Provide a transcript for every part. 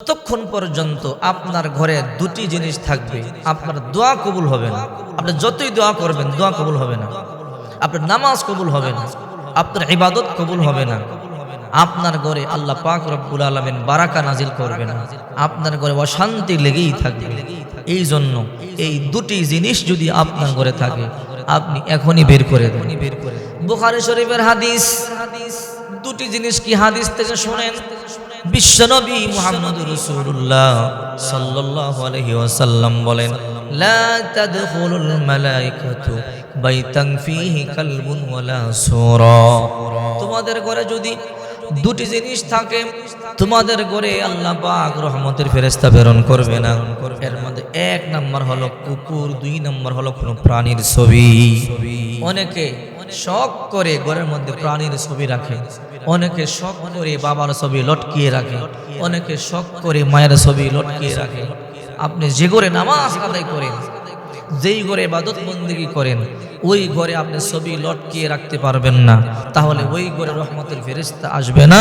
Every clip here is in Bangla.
যতক্ষণ পর্যন্ত আপনার ঘরে দুটি জিনিস থাকবে। আপনার দোয়া কবুল হবে না। আপনি যতই দোয়া করবেন, দোয়া কবুল হবে না। আপনার নামাজ কবুল হবে না। আপনার ইবাদত কবুল হবে না। আপনার ঘরে আল্লাহ পাক রব্বুল আলমেন বারাকা নাজিল করবে না আপনার ঘরে অশান্তি লেগেই থাকবে। এই জন্য এই দুটি জিনিস যদি আপনার ঘরে থাকে, আপনি এখনই বের করে দেন। বুখারি শরীফের হাদিস। দুটি জিনিস কি হাদিস থেকে শুনেন? বিশ্বনবী মুহাম্মদ রাসূলুল্লাহ সাল্লাল্লাহু আলাইহি ওয়াসাল্লাম বলেন, লা তাদখুলুল মালাইকাতু বাইতান ফীহি কালবুন ওয়ালা সূরা। তোমাদের ঘরে যদি দুটি জিনিস থাকে, তোমাদের ঘরে আল্লাহ পাক রহমতের ফেরেশতা প্রেরণ করবে না। এর মধ্যে এক নাম্বার হলো কুকুর, দুই নাম্বার হলো কোনো প্রাণীর ছবি। অনেকে শখ করে ঘরের মধ্যে প্রাণীর ছবি রাখে। অনেকে শখ করে বাবার ছবি লটকিয়ে রাখে। অনেকে শখ করে মায়ের ছবি লটকিয়ে রাখে। আপনি যে ঘরে নামাজ আদায় করেন, যেই ঘরে বাদত বন্দিগি করেন, ওই ঘরে আপনি ছবি লটকিয়ে রাখতে পারবেন না। তাহলে ওই ঘরে রহমতের ফেরেস্তা আসবে না।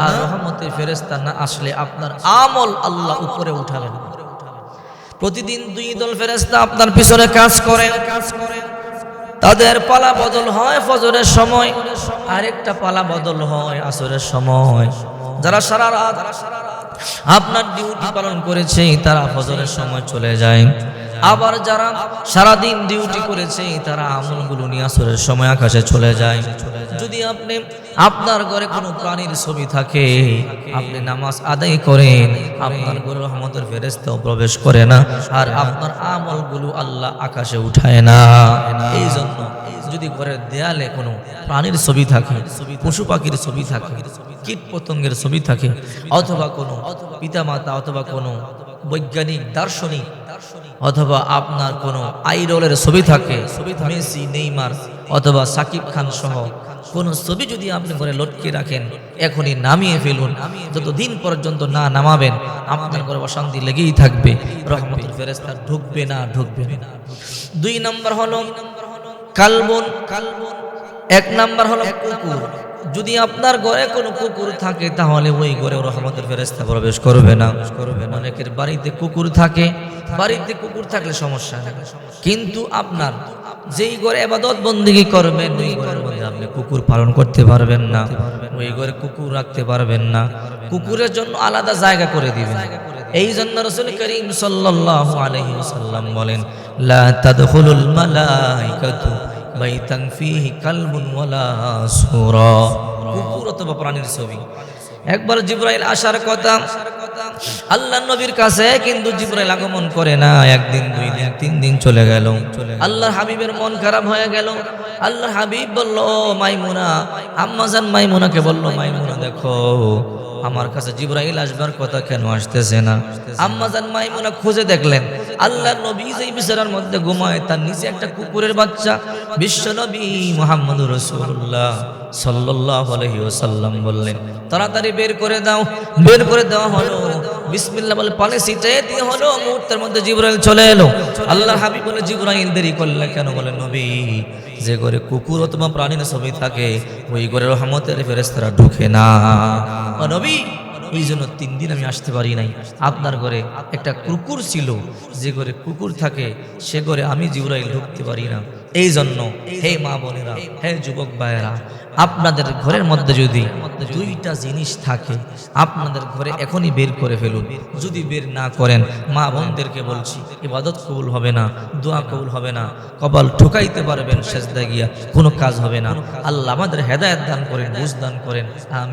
আর রহমতের ফেরেস্তা না আসলে আপনার আমল আল্লাহ উপরে উঠাবেন। প্রতিদিন দুই দল ফেরেস্তা আপনার পিছনে কাজ করেন। কাজ করে তাদের পালা বদল হয় ফজরের সময়। আরেকটা পালা বদল হয় আসরের সময়। যারা সারা রাত আপনার ডিউটি পালন করেছে, তারা ফজরের সময় চলে যায়। আবার যারা সারাদিন ডিউটি করেছে, তারা আমলগুলো নিয়ে আসরের সময় আকাশে চলে যায়। যদি আপনি আপনার ঘরে কোনো প্রাণীর ছবি থাকে, আপনি নামাজ আদায় করেন, আপনার ঘরে রহমতের ফেরেস্তাও প্রবেশ করে না, আর আপনার আমলগুলো আল্লাহ আকাশে উঠায় না। এই জন্য যদি ঘরের দেয়ালে কোনো প্রাণীর ছবি থাকে, পশু পাখির ছবি থাকে, কীট পতঙ্গের ছবি থাকে, অথবা কোনো পিতামাতা অথবা কোনো বৈজ্ঞানিক, দার্শনিক, অথবা আপনার কোনো আইডলের ছবি থাকে, মেসি, নেইমার অথবা সাকিব খান সহ কোন ছবি যদি আপনি ঘরে লটকে রাখেন, এখনই নামিয়ে ফেলুন। যত দিন পর্যন্ত না নামাবেন, আপনার ঘরে অশান্তি লেগেই থাকবে। রহমতুল ফেরেস্তা ঢুকবে না ঢুকবে না। দুই নম্বর হলো, কালবন কালবন এক নাম্বার হলো কুকুর। যদি আপনার ঘরে কোনো কুকুর থাকে, তাহলে ওই ঘরে রহমতের ফেরেস্তা প্রবেশ করবে না। করবে না অনেকের বাড়িতে কুকুর থাকে। বাড়িতে কুকুর থাকলে সমস্যা কিন্তু আপনার যেই ঘরে আবাদত বন্দিগি করবেন, ওই ঘরের মধ্যে আপনি কুকুর পালন করতে পারবেন না। ওই ঘরে কুকুর রাখতে পারবেন না। কুকুরের জন্য আলাদা জায়গা করে দিবেন। এই জন্য রসুল করিম সাল্লাল্লাহু আলাইহি ওয়াসাল্লাম বলেন, লা তাদখুলুল মালাইকাতু বাইতান ফীহি কালবুন ওয়ালা সূরা। কুকুর অথবা প্রাণীর ছবি। একবার জিব্রাইল আসার কথা, আল্লাহ নবীর কাছে কিন্তু জিব্রাইল আগমন করে না। একদিন, দুই দিন, তিন দিন চলে গেল। আল্লাহর হাবিবের মন খারাপ হয়ে গেল। আল্লাহ হাবিব বলল, "ও মাইমুনা আম্মাজান মাইমুনাকে বলল, মাইমুনা, দেখো, আমার কাছে জিব্রাইল আসবার কথা কেন আসতেছে না? আম্মাজান মাইমুনা খুঁজে দেখলেন আল্লাহ নবী যেই বিছানার মধ্যে ঘুমায়, তার নিচে একটা কুকুরের বাচ্চা। বিশ্ব নবী মোহাম্মদ রসুল্লাহ সাল্লাহ আলহি ওসাল্লাম বললেন, তাড়াতাড়ি বের করে দাও। বের করে দেওয়া হলো। বিসমিল্লাহ বলে দিয়ে হলো, মুহূর্তের মধ্যে চলে এলো। বলে কেন? নবী, যে থাকে, ওই ঢুকে না। নবী এই জন্য তিন দিন আমি আসতে পারি নাই। আপনার ঘরে একটা কুকুর ছিল, যে ঘরে কুকুর থাকে, সে ঘরে আমি জিউরাইল ঢুকতে পারি না। এই জন্য, হে মা বোনেরা, হে যুবক ভাইয়েরা, আপনাদের ঘরের মধ্যে যদি দুইটা জিনিস থাকে, আপনাদের ঘরে এখনই বের করে ফেলুন। যদি বের না করেন, মা বোনদেরকে বলছি, ইবাদত কবুল হবে না, দোয়া কবুল হবে না, কপাল ঠুকাইতে পারবেন সেজদা গিয়া কোনো কাজ হবে না। আল্লাহ আমাদের হেদায়ত দান করেন, বুঝ দান করেন। আমি